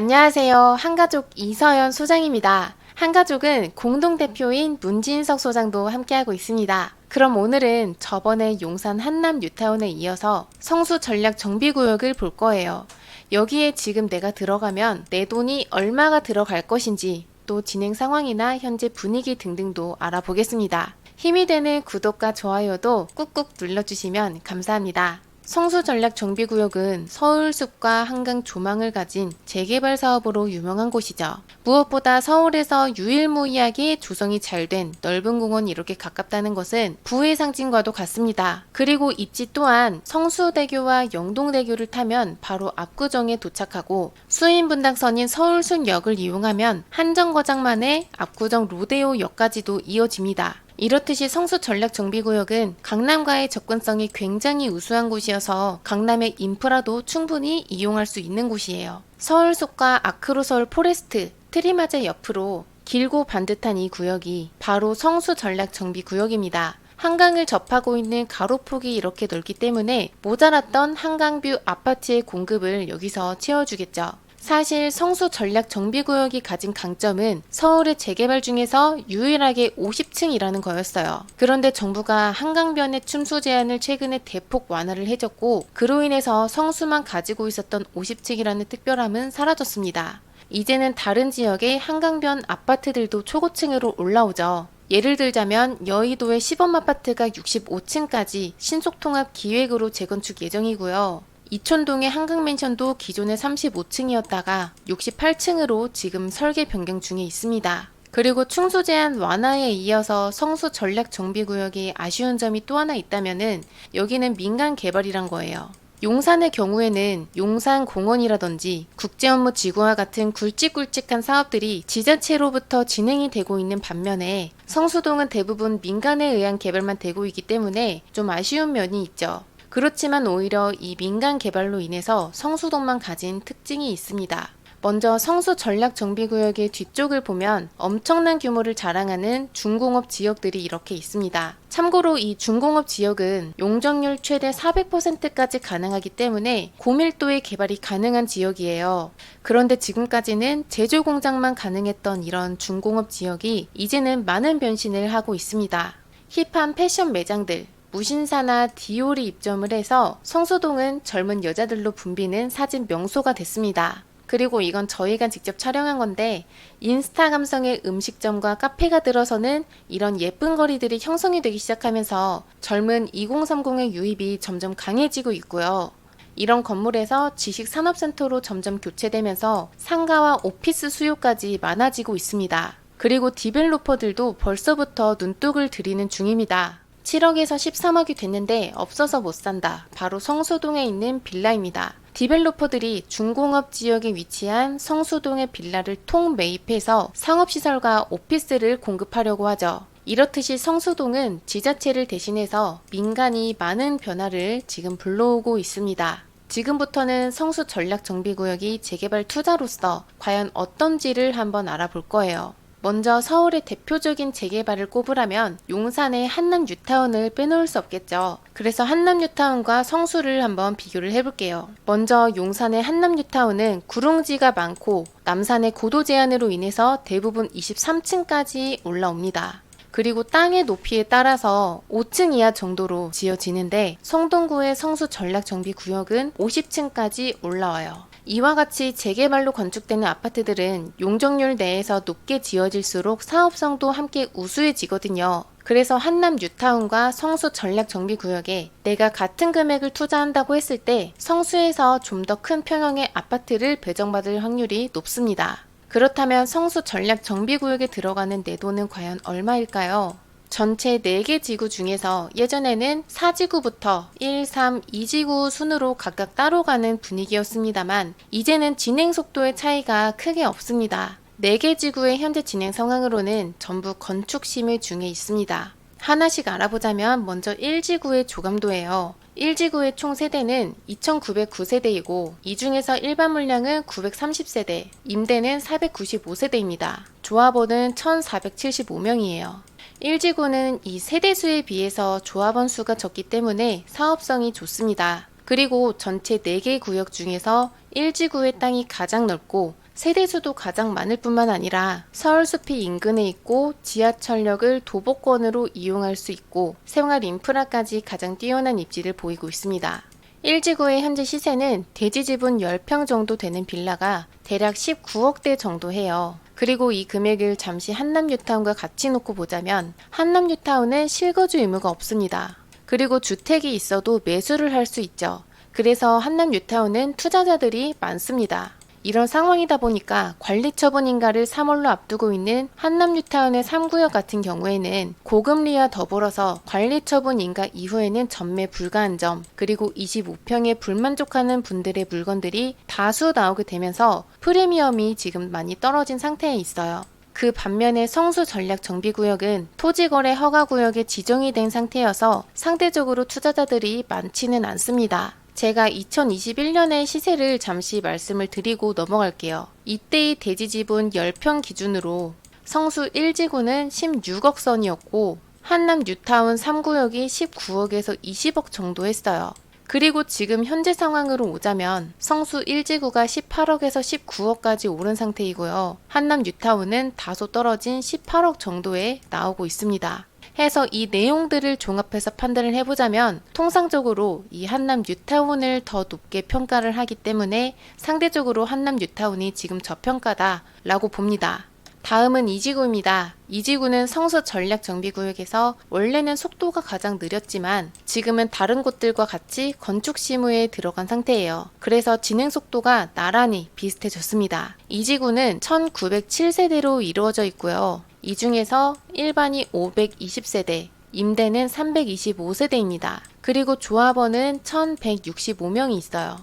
안녕하세요. 한가족 이서연 소장입니다. 한가족은 공동대표인 문진석 소장도 함께하고 있습니다. 그럼 오늘은 저번에 용산 한남 뉴타운에 이어서 성수 전략 정비구역을 볼 거예요. 여기에 지금 내가 들어가면 내 돈이 얼마가 들어갈 것인지 또 진행 상황이나 현재 분위기 등등도 알아보겠습니다. 힘이 되는 구독과 좋아요도 꾹꾹 눌러주시면 감사합니다. 성수 전략 정비구역은 서울숲과 한강 조망을 가진 재개발 사업으로 유명한 곳이죠. 무엇보다 서울에서 유일무이하게 조성이 잘 된 넓은 공원이 이렇게 가깝다는 것은 부의 상징과도 같습니다. 그리고 입지 또한 성수대교와 영동대교를 타면 바로 압구정에 도착하고 수인분당선인 서울순역을 이용하면 한정거장만의 압구정 로데오역까지도 이어집니다. 이렇듯이 성수 전략 정비구역은 강남과의 접근성이 굉장히 우수한 곳이어서 강남의 인프라도 충분히 이용할 수 있는 곳이에요. 서울숲과 아크로서울 포레스트, 트리마제 옆으로 길고 반듯한 이 구역이 바로 성수 전략 정비 구역입니다. 한강을 접하고 있는 가로폭이 이렇게 넓기 때문에 모자랐던 한강뷰 아파트의 공급을 여기서 채워주겠죠. 사실 성수 전략 정비구역이 가진 강점은 서울의 재개발 중에서 유일하게 50층이라는 거였어요. 그런데 정부가 한강변의 춤수 제한을 최근에 대폭 완화를 해줬고 그로 인해서 성수만 가지고 있었던 50층이라는 특별함은 사라졌습니다. 이제는 다른 지역의 한강변 아파트들도 초고층으로 올라오죠. 예를 들자면 여의도의 시범 아파트가 65층까지 신속통합 기획으로 재건축 예정이고요. 이촌동의 한강맨션도 기존에 35층이었다가 68층으로 지금 설계 변경 중에 있습니다. 그리고 충수 제한 완화에 이어서 성수 전략 정비구역이 아쉬운 점이 또 하나 있다면은 여기는 민간 개발이란 거예요. 용산의 경우에는 용산공원이라든지 국제업무 지구와 같은 굵직굵직한 사업들이 지자체로부터 진행이 되고 있는 반면에 성수동은 대부분 민간에 의한 개발만 되고 있기 때문에 좀 아쉬운 면이 있죠. 그렇지만 오히려 이 민간 개발로 인해서 성수동만 가진 특징이 있습니다. 먼저 성수 전략 정비구역의 뒤쪽을 보면 엄청난 규모를 자랑하는 중공업 지역들이 이렇게 있습니다. 참고로 이 중공업 지역은 용적률 최대 400%까지 가능하기 때문에 고밀도의 개발이 가능한 지역이에요. 그런데 지금까지는 제조 공장만 가능했던 이런 중공업 지역이 이제는 많은 변신을 하고 있습니다. 힙한 패션 매장들, 무신사나 디올이 입점을 해서 성수동은 젊은 여자들로 붐비는 사진 명소가 됐습니다. 그리고 이건 저희가 직접 촬영한 건데 인스타 감성의 음식점과 카페가 들어서는 이런 예쁜 거리들이 형성이 되기 시작하면서 젊은 2030의 유입이 점점 강해지고 있고요. 이런 건물에서 지식산업센터로 점점 교체되면서 상가와 오피스 수요까지 많아지고 있습니다. 그리고 디벨로퍼들도 벌써부터 눈독을 들이는 중입니다. 7억에서 13억이 됐는데 없어서 못 산다. 바로 성수동에 있는 빌라입니다. 디벨로퍼들이 중공업 지역에 위치한 성수동의 빌라를 통 매입해서 상업시설과 오피스를 공급하려고 하죠. 이렇듯이 성수동은 지자체를 대신해서 민간이 많은 변화를 지금 불러오고 있습니다. 지금부터는 성수 전략 정비구역이 재개발 투자로서 과연 어떤지를 한번 알아볼 거예요. 먼저 서울의 대표적인 재개발을 꼽으라면 용산의 한남 뉴타운을 빼놓을 수 없겠죠. 그래서 한남 뉴타운과 성수를 한번 비교를 해볼게요. 먼저 용산의 한남 뉴타운은 구릉지가 많고 남산의 고도 제한으로 인해서 대부분 23층까지 올라옵니다. 그리고 땅의 높이에 따라서 5층 이하 정도로 지어지는데 성동구의 성수 전략 정비 구역은 50층까지 올라와요. 이와 같이 재개발로 건축되는 아파트들은 용적률 내에서 높게 지어질수록 사업성도 함께 우수해지거든요. 그래서 한남 뉴타운과 성수 전략 정비 구역에 내가 같은 금액을 투자한다고 했을 때 성수에서 좀 더 큰 평형의 아파트를 배정받을 확률이 높습니다. 그렇다면 성수 전략 정비 구역에 들어가는 내 돈은 과연 얼마일까요? 전체 4개 지구 중에서 예전에는 4지구부터 1, 3, 2지구 순으로 각각 따로 가는 분위기였습니다만 이제는 진행 속도의 차이가 크게 없습니다. 4개 지구의 현재 진행 상황으로는 전부 건축 심의 중에 있습니다. 하나씩 알아보자면 먼저 1지구의 조감도예요. 1지구의 총 세대는 2,909세대이고 이 중에서 일반 물량은 930세대, 임대는 495세대입니다. 조합원은 1,475명이에요. 1지구는 이 세대수에 비해서 조합원 수가 적기 때문에 사업성이 좋습니다. 그리고 전체 4개 구역 중에서 1지구의 땅이 가장 넓고 세대수도 가장 많을 뿐만 아니라 서울숲이 인근에 있고 지하철역을 도보권으로 이용할 수 있고 생활 인프라까지 가장 뛰어난 입지를 보이고 있습니다. 1지구의 현재 시세는 대지 지분 10평 정도 되는 빌라가 대략 19억대 정도 해요. 그리고 이 금액을 잠시 한남뉴타운과 같이 놓고 보자면 한남뉴타운은 실거주 의무가 없습니다. 그리고 주택이 있어도 매수를 할 수 있죠. 그래서 한남뉴타운은 투자자들이 많습니다. 이런 상황이다 보니까 관리 처분 인가를 3월로 앞두고 있는 한남뉴타운의 3구역 같은 경우에는 고금리와 더불어서 관리 처분 인가 이후에는 전매 불가한 점, 그리고 25평에 불만족하는 분들의 물건들이 다수 나오게 되면서 프리미엄이 지금 많이 떨어진 상태에 있어요. 그 반면에 성수 전략 정비구역은 토지거래 허가구역에 지정이 된 상태여서 상대적으로 투자자들이 많지는 않습니다. 제가 2021년의 시세를 잠시 말씀을 드리고 넘어갈게요. 이때의 대지 지분 10평 기준으로 성수 1지구는 16억 선이었고 한남 뉴타운 3구역이 19억에서 20억 정도 했어요. 그리고 지금 현재 상황으로 오자면 성수 1지구가 18억에서 19억까지 오른 상태이고요. 한남 뉴타운은 다소 떨어진 18억 정도에 나오고 있습니다. 해서 이 내용들을 종합해서 판단을 해보자면 통상적으로 이 한남 뉴타운을 더 높게 평가를 하기 때문에 상대적으로 한남 뉴타운이 지금 저평가다라고 봅니다. 다음은 이지구입니다. 이지구는 성수 전략 정비구역에서 원래는 속도가 가장 느렸지만 지금은 다른 곳들과 같이 건축 시무에 들어간 상태예요. 그래서 진행 속도가 나란히 비슷해졌습니다. 이지구는 1907세대로 이루어져 있고요. 이 중에서 일반이 520세대, 임대는 325세대입니다. 그리고 조합원은 1165명이 있어요.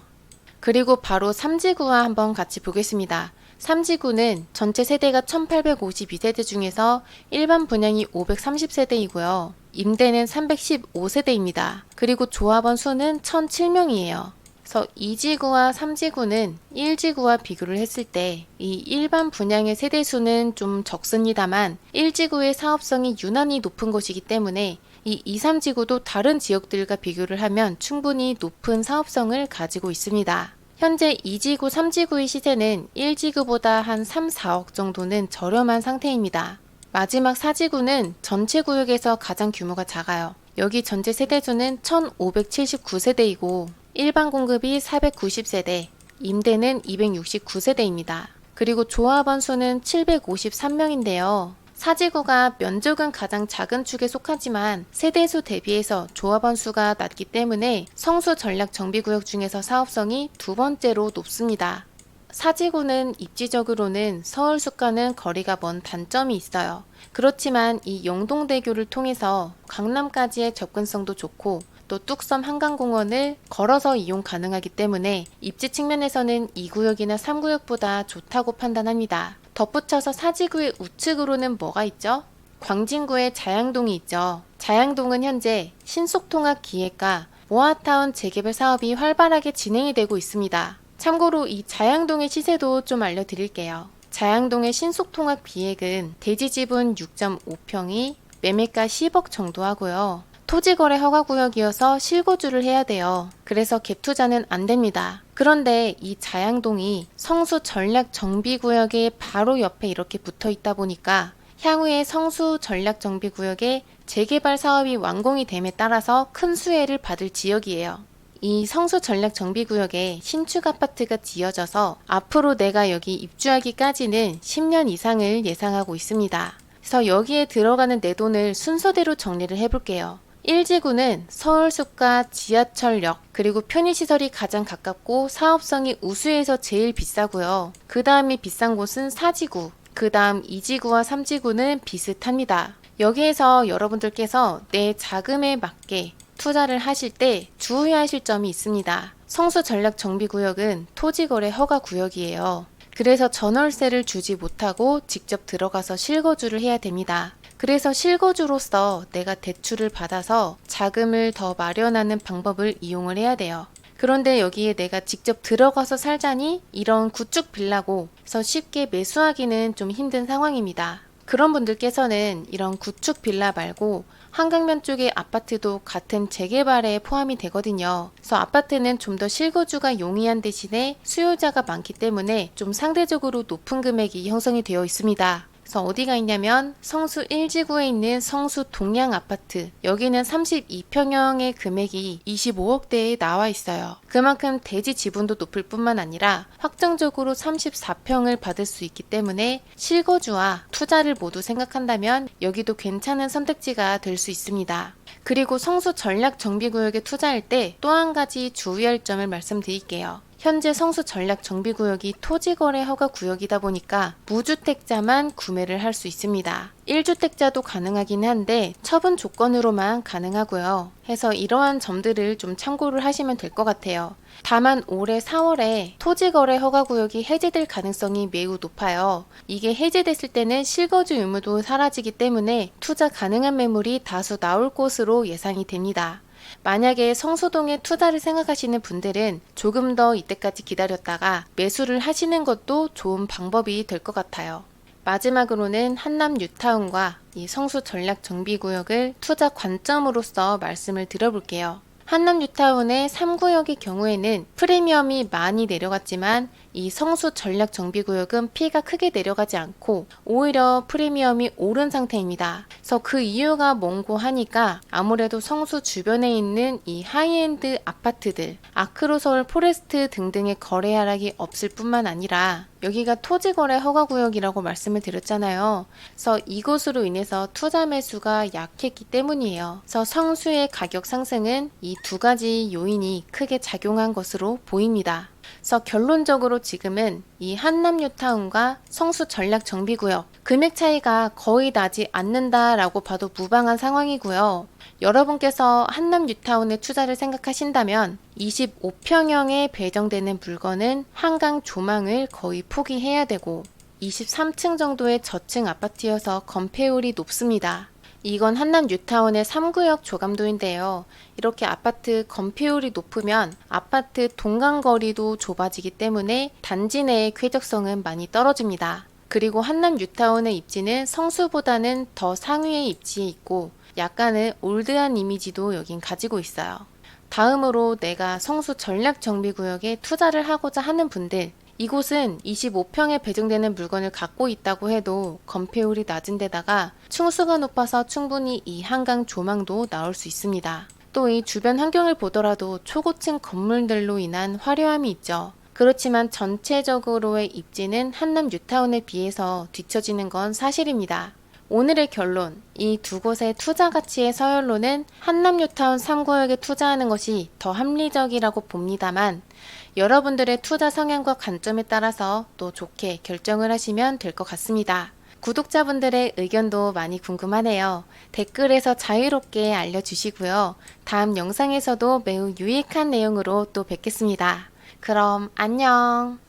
그리고 바로 삼지구와 한번 같이 보겠습니다. 삼지구는 전체 세대가 1852세대 중에서 일반 분양이 530세대이고요. 임대는 315세대입니다. 그리고 조합원 수는 1007명이에요. 그래서 2지구와 3지구는 1지구와 비교를 했을 때 이 일반 분양의 세대 수는 좀 적습니다만 1지구의 사업성이 유난히 높은 곳이기 때문에 이 2, 3지구도 다른 지역들과 비교를 하면 충분히 높은 사업성을 가지고 있습니다. 현재 2지구, 3지구의 시세는 1지구보다 한 3, 4억 정도는 저렴한 상태입니다. 마지막 4지구는 전체 구역에서 가장 규모가 작아요. 여기 전체 세대수는 1579세대이고 일반 공급이 490세대, 임대는 269세대입니다. 그리고 조합원 수는 753명인데요. 사지구가 면적은 가장 작은 축에 속하지만 세대수 대비해서 조합원 수가 낮기 때문에 성수 전략 정비구역 중에서 사업성이 두 번째로 높습니다. 사지구는 입지적으로는 서울 숲과는 거리가 먼 단점이 있어요. 그렇지만 이 영동대교를 통해서 강남까지의 접근성도 좋고 또 뚝섬 한강공원을 걸어서 이용 가능하기 때문에 입지 측면에서는 2구역이나 3구역보다 좋다고 판단합니다. 덧붙여서 사지구의 우측으로는 뭐가 있죠? 광진구의 자양동이 있죠. 자양동은 현재 신속통합 기획과 모아타운 재개발 사업이 활발하게 진행이 되고 있습니다. 참고로 이 자양동의 시세도 좀 알려드릴게요. 자양동의 신속통합 비액은 대지 지분 6.5평이 매매가 10억 정도 하고요. 토지거래 허가구역이어서 실거주를 해야 돼요. 그래서 갭 투자는 안 됩니다. 그런데 이 자양동이 성수 전략 정비구역의 바로 옆에 이렇게 붙어 있다 보니까 향후에 성수 전략 정비구역의 재개발 사업이 완공이 됨에 따라서 큰 수혜를 받을 지역이에요. 이 성수 전략 정비구역에 신축 아파트가 지어져서 앞으로 내가 여기 입주하기까지는 10년 이상을 예상하고 있습니다. 그래서 여기에 들어가는 내 돈을 순서대로 정리를 해볼게요. 1지구는 서울숲과 지하철역 그리고 편의시설이 가장 가깝고 사업성이 우수해서 제일 비싸고요. 그 다음이 비싼 곳은 4지구, 그 다음 2지구와 3지구는 비슷합니다. 여기에서 여러분들께서 내 자금에 맞게 투자를 하실 때 주의하실 점이 있습니다. 성수 전략 정비구역은 토지거래 허가 구역이에요. 그래서 전월세를 주지 못하고 직접 들어가서 실거주를 해야 됩니다. 그래서 실거주로서 내가 대출을 받아서 자금을 더 마련하는 방법을 이용을 해야 돼요. 그런데 여기에 내가 직접 들어가서 살자니 이런 구축 빌라고 해서 쉽게 매수하기는 좀 힘든 상황입니다. 그런 분들께서는 이런 구축 빌라 말고 한강변 쪽의 아파트도 같은 재개발에 포함이 되거든요. 그래서 아파트는 좀 더 실거주가 용이한 대신에 수요자가 많기 때문에 좀 상대적으로 높은 금액이 형성이 되어 있습니다. 그래서 어디가 있냐면 성수 1지구에 있는 성수 동양 아파트 여기는 32평형의 금액이 25억대에 나와 있어요. 그만큼 대지 지분도 높을 뿐만 아니라 확정적으로 34평을 받을 수 있기 때문에 실거주와 투자를 모두 생각한다면 여기도 괜찮은 선택지가 될 수 있습니다. 그리고 성수 전략 정비구역에 투자할 때 또 한 가지 주의할 점을 말씀드릴게요. 현재 성수 전략 정비구역이 토지거래 허가 구역이다 보니까 무주택자만 구매를 할 수 있습니다. 1주택자도 가능하긴 한데 처분 조건으로만 가능하고요. 해서 이러한 점들을 좀 참고를 하시면 될 것 같아요. 다만 올해 4월에 토지거래 허가구역이 해제될 가능성이 매우 높아요. 이게 해제됐을 때는 실거주 의무도 사라지기 때문에 투자 가능한 매물이 다수 나올 것으로 예상이 됩니다. 만약에 성수동에 투자를 생각하시는 분들은 조금 더 이때까지 기다렸다가 매수를 하시는 것도 좋은 방법이 될 것 같아요. 마지막으로는 한남 뉴타운과 이 성수 전략 정비구역을 투자 관점으로서 말씀을 드려볼게요. 한남 뉴타운의 3구역의 경우에는 프리미엄이 많이 내려갔지만 이 성수 전략 정비구역은 피가 크게 내려가지 않고 오히려 프리미엄이 오른 상태입니다. 그래서 그 이유가 뭔고 하니까 아무래도 성수 주변에 있는 이 하이엔드 아파트들, 아크로 서울 포레스트 등등의 거래 하락이 없을 뿐만 아니라 여기가 토지거래 허가구역이라고 말씀을 드렸잖아요. 그래서 이곳으로 인해서 투자 매수가 약했기 때문이에요. 그래서 성수의 가격 상승은 이 두 가지 요인이 크게 작용한 것으로 보입니다. 그래서 결론적으로 지금은 이 한남 뉴타운과 성수 전략 정비구역 금액 차이가 거의 나지 않는다라고 봐도 무방한 상황이고요. 여러분께서 한남 뉴타운에 투자를 생각하신다면 25평형에 배정되는 물건은 한강 조망을 거의 포기해야 되고 23층 정도의 저층 아파트여서 건폐율이 높습니다. 이건 한남 뉴타운의 3구역 조감도인데요. 이렇게 아파트 건폐율이 높으면 아파트 동간거리도 좁아지기 때문에 단지 내의 쾌적성은 많이 떨어집니다. 그리고 한남 뉴타운의 입지는 성수보다는 더 상위의 입지에 있고 약간의 올드한 이미지도 여긴 가지고 있어요. 다음으로 내가 성수 전략 정비구역에 투자를 하고자 하는 분들, 이곳은 25평에 배정되는 물건을 갖고 있다고 해도 건폐율이 낮은 데다가 층수가 높아서 충분히 이 한강 조망도 나올 수 있습니다. 또 이 주변 환경을 보더라도 초고층 건물들로 인한 화려함이 있죠. 그렇지만 전체적으로의 입지는 한남 뉴타운에 비해서 뒤처지는 건 사실입니다. 오늘의 결론, 이 두 곳의 투자 가치의 서열로는 한남 뉴타운 3구역에 투자하는 것이 더 합리적이라고 봅니다만 여러분들의 투자 성향과 관점에 따라서 또 좋게 결정을 하시면 될 것 같습니다. 구독자분들의 의견도 많이 궁금하네요. 댓글에서 자유롭게 알려주시고요. 다음 영상에서도 매우 유익한 내용으로 또 뵙겠습니다. 그럼 안녕!